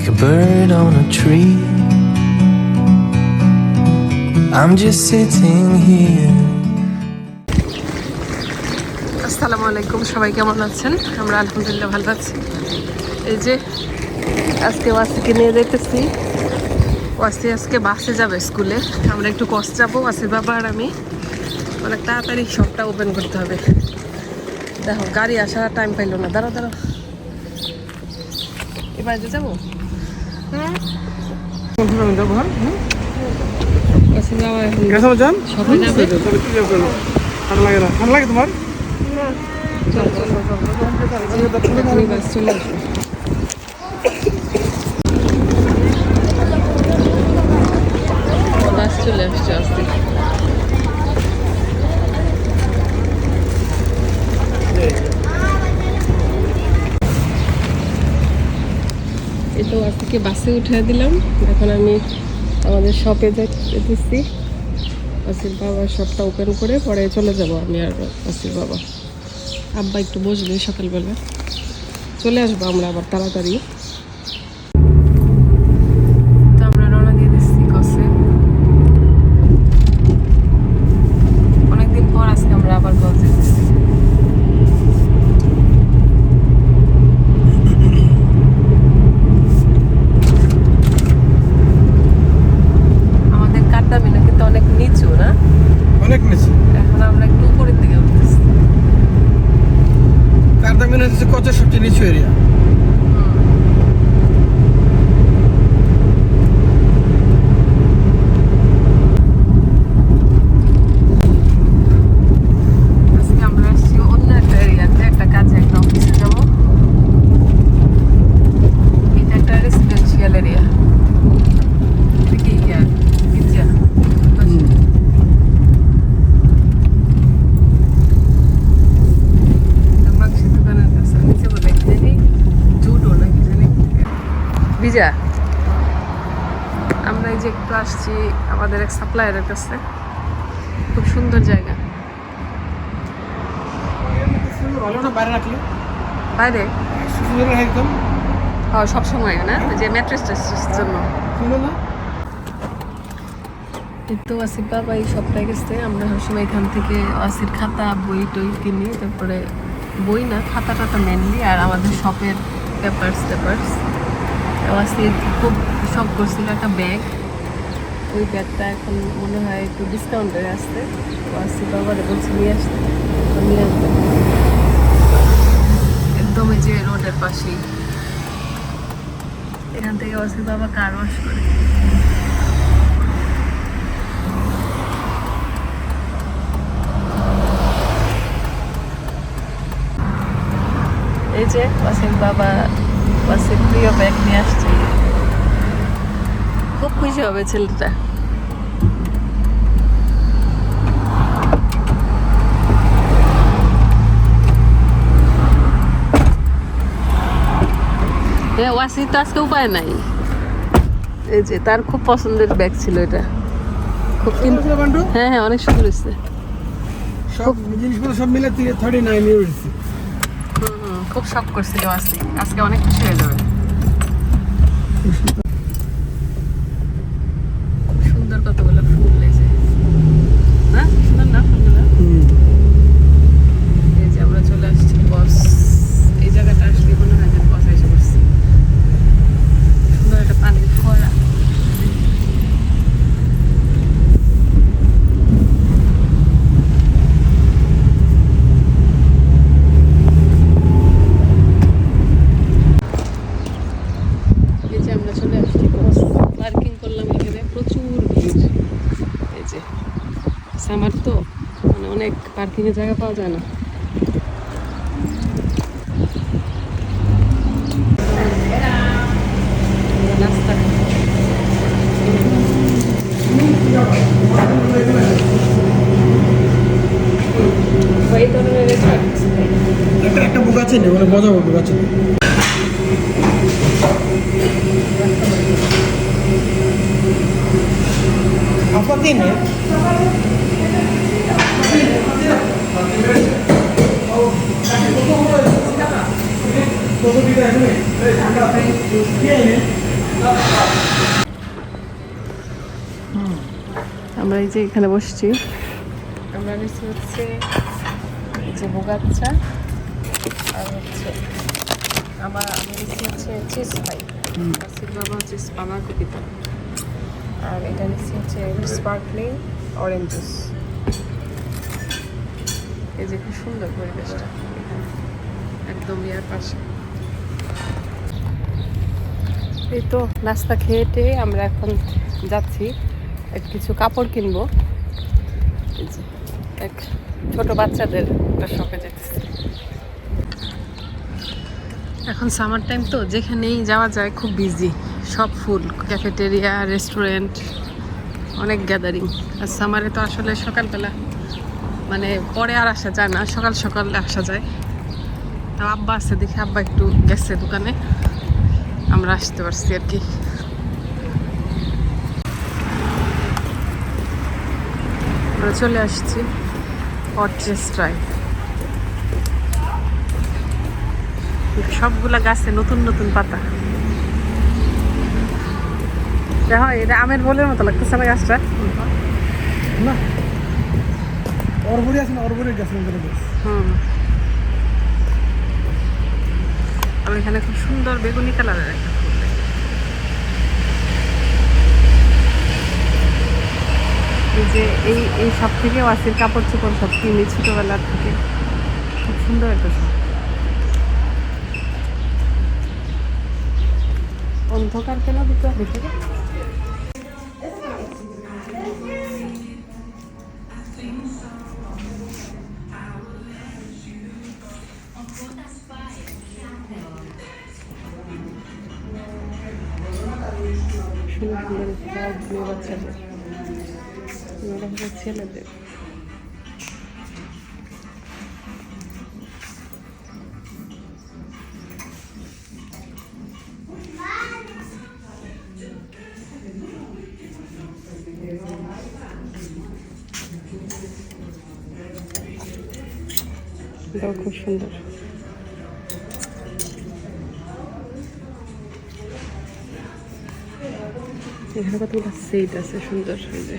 like a bird on a tree. I'm just sitting here. আসসালামু আলাইকুম, সবাই কেমন আছেন? আমরা আলহামদুলিল্লাহ ভালো আছি। এই যে, আজকে ওয়াসিকে নিয়ে যেতেছি ওয়াসি আজকে বাসে যাবে স্কুলে। আমরা একটু কষ্ট যাব, ওয়াসির বাবা আর আমি। অনেক তাড়াতাড়ি শপটা ওপেন করতে হবে। দেখো, গাড়ি আসার টাইম পাইলো না। দাঁড়া দাঁড়া এবার যাব? লাগে তোমার চলে আসবে চলে আসছে। আস্তে তো থেকে বাসে উঠে দিলাম। এখন আমি আমাদের শপে যেতেছি আসির বাবার শপটা ওপেন করে পরে চলে যাব আমি আর আসির বাবা। আব্বা একটু বসবে সকালবেলা। চলে আসব আমরা আবার তাড়াতাড়ি তো আমরা রওনা দিয়ে দিচ্ছি কসে অনেকদিন পর আজকে আমরা আবার কস দিতেছি আমাদের কাঠদামিনা কিন্তু অনেক নিচু না অনেক নিচে এখন আমরা একটু উপরের দিকে উঠতেছি কারদামিনা হচ্ছে কচের সবচেয়ে নিচু এরিয়া আজকে আমরা আসছি অন্য একটা এরিয়াতে একটা কাজে একটা অফিসে যাব এটা একটা রেসিডেন্সিয়াল এরিয়া এটা কি ইয়া পিজ্জা মাংসের দোকানের কাছে নিচে বলে কি জানি জুডো না কি জানি ভিজা আমরা এই যে একটু আসছি আমাদের এক সাপ্লায়ারের কাছে। খুব সুন্দর জায়গা। বাইরে সব সময় না? যে ম্যাট্রেস ট্যাট্রেসের জন্য। তো আসিফ বাবা এই সপ্তাহে গেছে। আমরা সবসময় এখান থেকে আসির খাতা বই টই কিনি। তারপরে বই না খাতা টাতা মেনলি আর আমাদের শপের পেপার্স টেপার্স আসির খুব শখ করছিল একটা ব্যাগ ওই ব্যাগটা এখন মনে হয় একটু ডিসকাউন্টে আসতে তো আসিফ বাবারে বলছি, নিয়ে আসতে। নিয়ে আসবে একদম যে রোডের পাশেই। এখান থেকে আসিফ বাবা কার ওয়াশ করে। এই যে ওয়াসিম বাবা ওয়াসিম প্রিয় ব্যাগ নিয়ে আসছে। খুব খুশি হবে ছেলেটা। ওয়াসি তো আজকে উপায় নাই। এই যে তার খুব পছন্দের ব্যাগ ছিল এটা। খুব হ্যাঁ হ্যাঁ অনেক সুন্দর হয়েছে। সব জিনিসগুলো সব মিলে থার্টি নাইন ইউরো হুম, হুম, খুব শখ করছিল আজকে আজকে অনেক খুশি হয়ে যাবে খুব সুন্দর কতগুলো ফুল এই যে না সুন্দর না ফুলগুলো এই যে আমরা চলে আসছি বস এই জায়গাটা আসলে মনে হয় যে বস এসে পড়ছি সুন্দর একটা পানির ফোয়ারা এই যে আমরা চলে আসছি বস পার্কিং করলাম এখানে প্রচুর ভিড় এই যে সামার তো মানে অনেক পার্কিং জায়গা পাওয়া যায় না। একটা বুক আছে না? মানে বজাবো বুক আছে। এই যে এখানে বসছি। আমরা নিচ্ছি হচ্ছে এই যে বোগাচ্চা আর হচ্ছে আমার আমি নিচ্ছি হচ্ছে চিজ পাই আসির বাবা হচ্ছে বাঁধাকপিটা আর এটা নিচ্ছি হচ্ছে স্পার্কলিং অরেঞ্জ জুস। এই যে খুব সুন্দর পরিবেশটা। একদম ইয়ার পাশে। এই তো নাস্তা খেয়ে আমরা এখন যাচ্ছি। কিছু কাপড় কিনবো। এক ছোট বাচ্চাদের একটা শপে যেতেছি। এখন সামার টাইম তো, যেখানেই যাওয়া যায় খুব বিজি সব ফুল ক্যাফেটেরিয়া রেস্টুরেন্ট অনেক গ্যাদারিং আর সামারে তো আসলে সকালবেলা মানে পরে আর আসা যায় না, সকাল সকাল আসা যায়। তো আব্বা আছে দেখে আব্বা একটু গেছে দোকানে। আমরা আসতে পারছি আর কি। আমরা চলে আসছি অর্চেস্ট্রায় সবগুলা গাছে নতুন নতুন পাতা। দেখো এটা আমের বলের মতো লাগতেছে না গাছটা? না। অরবরি আছে না অরবরি গাছ হুম। আর এখানে খুব সুন্দর বেগুনি কালারের একটা ফুল এই যে এই এই সব থেকে ওয়াসির কাপড় চোপড় সব কিনি ছোটোবেলার থেকে। খুব সুন্দর একটা সব অন্ধকার কেন দুটো? দেখে ছেলেদের। এটাও খুব সুন্দর। এখানে কতগুলো সেট আছে সুন্দর সুন্দর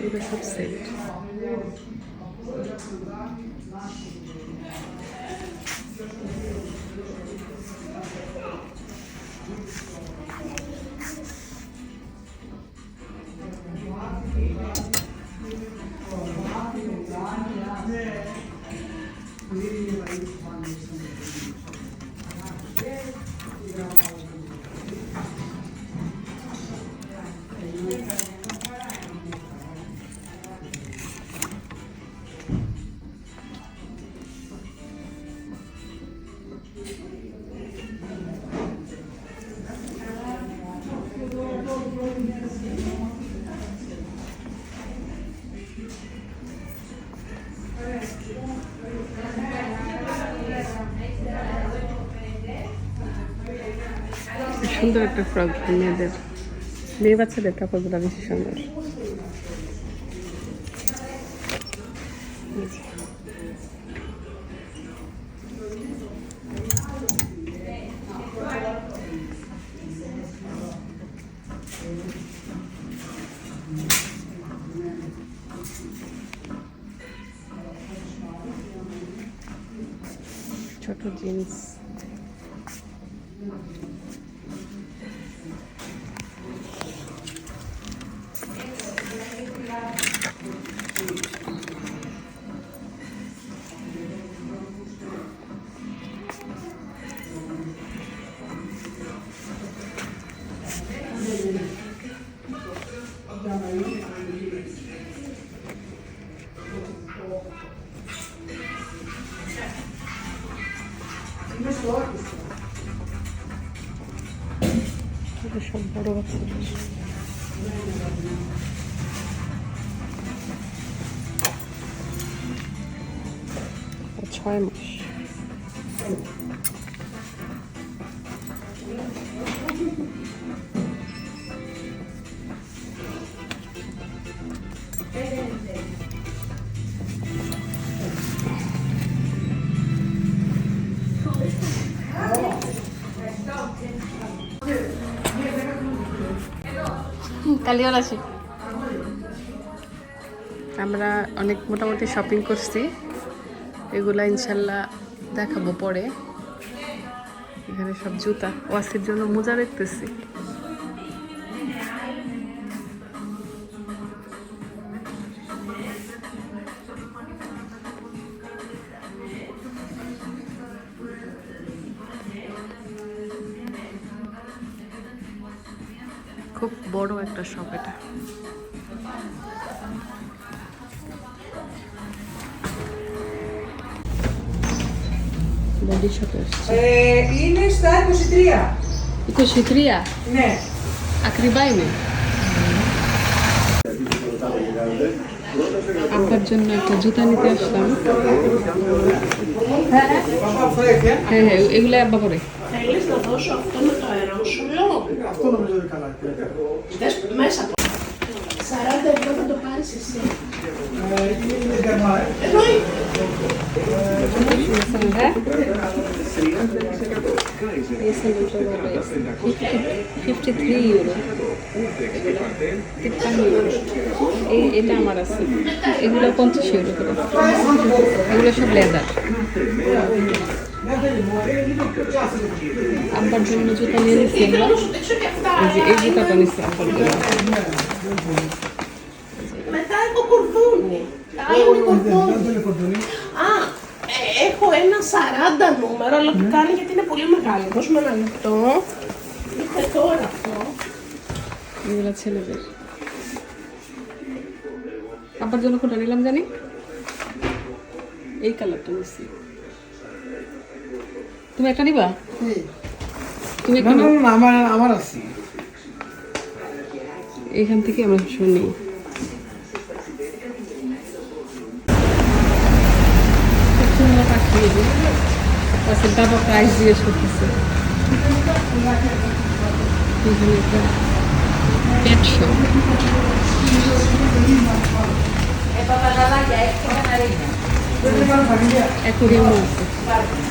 1,7%. সুন্দর একটা ফ্রক মেয়েদের মেয়ে বাচ্চাদের কাপড়গুলো বেশি সুন্দর এই যে। ছোট জিন্স এগুলো সব বড় বাচ্চাদের কালিয়ার আছে আমরা অনেক মোটামুটি শপিং করছি। এগুলা ইনশাল্লাহ দেখাবো পরে। এখানে সব জুতা। ওয়াসির জন্য মোজা দেখতেছি। একটা শপ এটা বডি শপে আসছে Ε, είναι στα 23. 23 Ναι. ακριβά είναι আপনার জন্য একটা জুতা নিতে আসলাম হ্যাঁ হ্যাঁ এগুলো আব্বা করে Αυτό νομίζω είναι καλά. Δες μέσα. 40 ευρώ θα το πάρεις εσύ. Ε, Είναι γκαρμά, ε. Εννοείται. হ্যাঁ ফিফটি থ্রি ইউরো তিপ্পান্ন ইউরো এই এটা আমার আছে এগুলো পঞ্চাশ ইউরো করে এগুলো সব লেদার আব্বার জন্য জুতা নিয়ে নিচ্ছি আমরা Να σου δείξω και αυτά. এই যে এই জুতাটা নিচ্ছি আব্বার জন্য Μετά έχω κουρδούνι. Άλλο είναι κουρδούνι. Δεν θέλει κοντονί. Α, ε, έχω ένα 40 νούμερο, αλλά το κάνει γιατί είναι πολύ μεγάλο. Δώσουμε ένα λεπτό. Ήρθε τώρα αυτό. এগুলো ছেলেদের আব্বার জন্য কোনটা নিলাম জানি এই কালারটা নিচ্ছি তুমি একটা নিবা? তুমি একটা নাও। না, আমার আমার আছে। এখান থেকে আমরা শুনি আচ্ছা বাবা প্রাইস জিজ্ঞেস করতেছে। পেট শপ অ্যাকোরিয়াম আছে।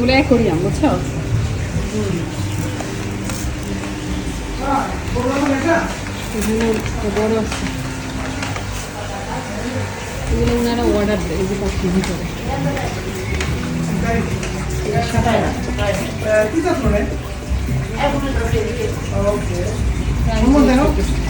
এগুলো করিয়াম বুঝছ বড় আছে এগুলো ওনারা অর্ডার ওকে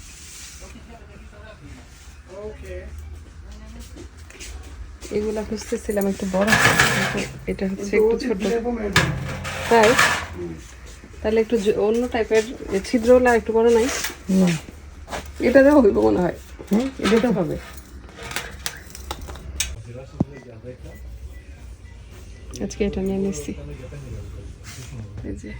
এগুলা খুঁজতেছিলাম একটু বড়। এটা হচ্ছে একটু ছোট। তাই? তাহলে একটু অন্য টাইপের ছিদ্রওয়ালা একটু বড় নাই? এটা দেওয়া হইব মনে হয়। এটা হবে। আজকে এটা নিয়ে নিচ্ছি। এই যে।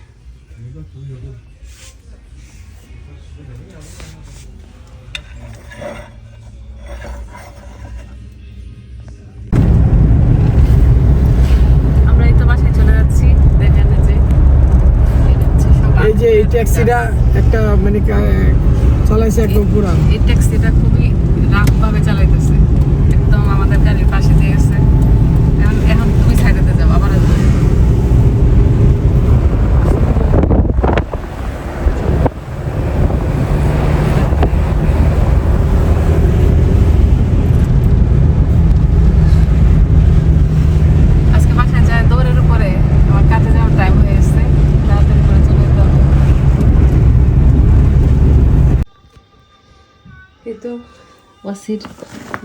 এই যে এই ট্যাক্সিটা একটা মানে চালাইছে একদম পুরা। এই ট্যাক্সিটা খুবই রাগভাবে চালাইতেছে একদম আমাদের গাড়ির পাশে দিয়ে গেছে এখন এখন তুমি সাইডেতে যাব আবার আসব। আজকে বাসায় যায় দৌড়ের উপরে আমার কাজে যাওয়ার টাইম হয়ে গেছে তাড়াতাড়ি করে চলে যেতে হবে এই তো ওয়াসির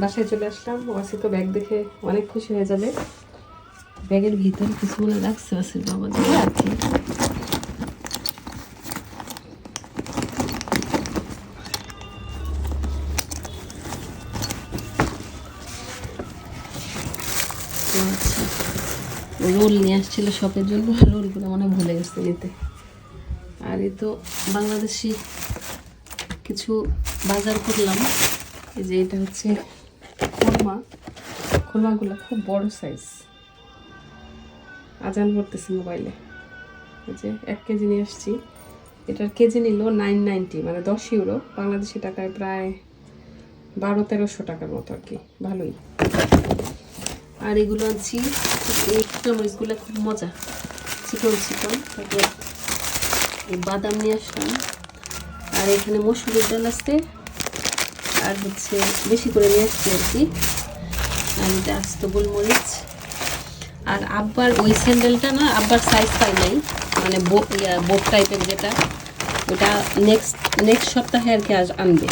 বাসায় চলে আসলাম। ওয়াসি তো ব্যাগ দেখে অনেক খুশি হয়ে যাবে। ব্যাগের ভিতরে কিছু মনে রাখছে ওয়াসির বাবা। দিয়ে ও আচ্ছা। রোল নিয়ে আসছিল শপের জন্য। রোলগুলো মনে ভুলে গেছে নিতে। আর এই তো বাংলাদেশি কিছু বাজার করলাম। এই যে এটা হচ্ছে খুরমা। খুরমাগুলো খুব বড় সাইজ আজান করতেছি মোবাইলে এই যে এক কেজি নিয়ে আসছি। এটার কেজি নিল নাইন নাইনটি মানে দশ ইউরো বাংলাদেশি টাকায় প্রায় বারো তেরোশো টাকার মতো আর কি। ভালোই। আর এগুলো আনছি, এই মরিচগুলো খুব মজা। চিকন চিকন। তারপর বাদাম নিয়ে আসলাম। আর এখানে মসুরের ডাল আছে। আর হচ্ছে বেশি করে নিয়ে আসছি আর কি। আর এটা আস্ত গোলমরিচ। আর আব্বার ওই স্যান্ডেলটা না, আব্বার সাইজ পাই নাই। মানে বোট টাইপের যেটা, ওটা নেক্সট নেক্সট সপ্তাহে আর কি আজ আনবে।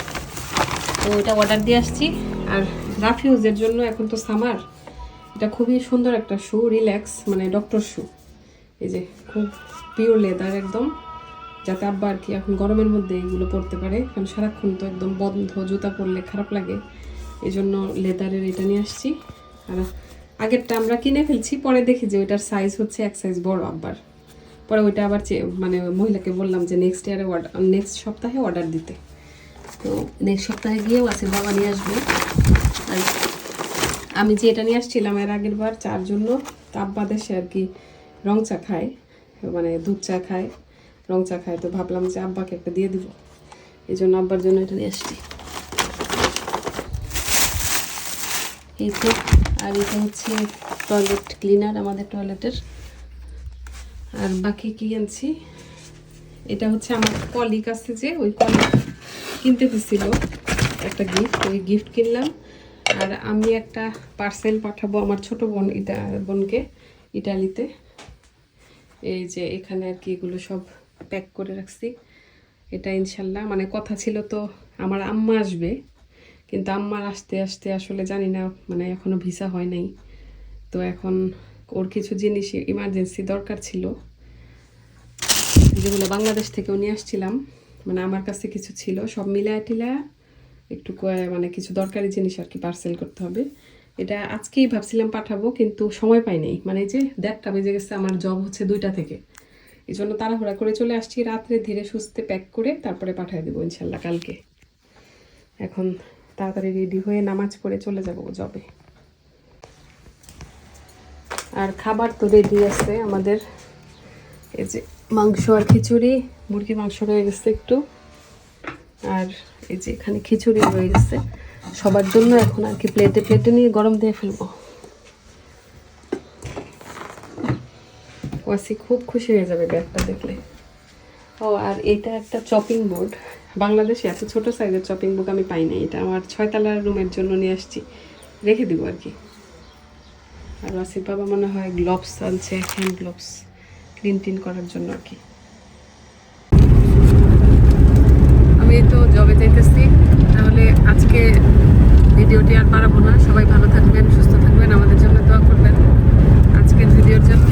তো ওটা অর্ডার দিয়ে আসছি। আর রাফিউজের জন্য এখন তো সামার এটা খুবই সুন্দর একটা শু রিল্যাক্স মানে ডক্টর শু এই যে, খুব পিওর লেদার একদম। যাতে আব্বা আর কি এখন গরমের মধ্যে এগুলো পরতে পারে। কারণ সারাক্ষণ তো একদম বন্ধ, জুতা পরলে খারাপ লাগে। এই জন্য লেদারের এটা নিয়ে আসছি। আর আগেরটা আমরা কিনে ফেলছি, পরে দেখি যে ওইটার সাইজ হচ্ছে এক সাইজ বড় আব্বার। পরে ওইটা আবার চে- মানে মহিলাকে বললাম যে নেক্সট ইয়ারে অর্ডার নেক্সট সপ্তাহে অর্ডার দিতে। তো নেক্সট সপ্তাহে গিয়েও আছে, বাবা নিয়ে আসবে। আর আমি যে এটা নিয়ে আসছিলাম এর আগের বার, চার জন্য, তো আব্বা দেশে আর কি রং চা খায় মানে দুধ চা খায়। রং চা খায় তো ভাবলাম যে আব্বাকে একটা দিয়ে দিব। এই জন্য আব্বার জন্য এটা নিয়ে আসছি। এই তো, আর এটা হচ্ছে টয়লেট ক্লিনার আমাদের টয়লেটের আর বাকি কি আনছি? এটা হচ্ছে আমার কলিগ আছে যে, ওই কলিগ কিনতে দিছিল একটা গিফট ওই গিফট কিনলাম। আর আমি একটা পার্সেল পাঠাবো আমার ছোট বোন ইটা, বোনকে ইটালিতে। এই যে এখানে আর কি এগুলো সব প্যাক করে রাখছি। এটা ইনশাল্লাহ মানে কথা ছিল তো আমার আম্মা আসবে, কিন্তু আম্মার আসতে আসতে আসলে জানি না মানে এখনও ভিসা হয় নাই। তো এখন ওর কিছু জিনিস ইমার্জেন্সি দরকার ছিল, যেগুলো বাংলাদেশ থেকেও নিয়ে আসছিলাম। মানে আমার কাছে কিছু ছিল, সব মিলায় টিলায় একটু মানে কিছু দরকারি জিনিস আর কি পার্সেল করতে হবে। এটা আজকেই ভাবছিলাম পাঠাবো, কিন্তু সময় পাই নাই। মানে যে দেড়টা বেজে গেছে, আমার জব হচ্ছে দুইটা থেকে। এই জন্য তাড়াহুড়া করে চলে আসছি। রাত্রে ধীরে সুস্থে প্যাক করে তারপরে পাঠিয়ে দেবো ইনশাল্লাহ কালকে। এখন তাড়াতাড়ি রেডি হয়ে নামাজ পড়ে চলে যাব জবে আর খাবার তো রেডি আছে আমাদের। এই যে মাংস আর খিচুড়ি, মুরগি মাংস রয়ে গেছে একটু। আর এই যে এখানে খিচুড়ি রয়ে গেছে। সবার জন্য এখন আর কি প্লেটে প্লেটে নিয়ে গরম দিয়ে ফেলব। ওয়াসি খুব খুশি হয়ে যাবে ব্যাগটা দেখলে। ও, আর এটা একটা চপিং বোর্ড বাংলাদেশে এত ছোট সাইজের চপিং বোর্ড আমি পাই নাই। এটা আমার ছয়তলার রুমের জন্য নিয়ে আসছি। রেখে দিব আর কি। আর ওয়াসির বাবা মনে হয় গ্লোভস আনছে হ্যান্ড গ্লোভস ক্লিন টিন করার জন্য আর কি। আমি তো জবে যাইতেছি। তাহলে আজকে ভিডিওটি আর পারাবো না। সবাই ভালো থাকবেন, সুস্থ থাকবেন। আমাদের জন্য দোয়া করবেন। আজকের ভিডিওর জন্য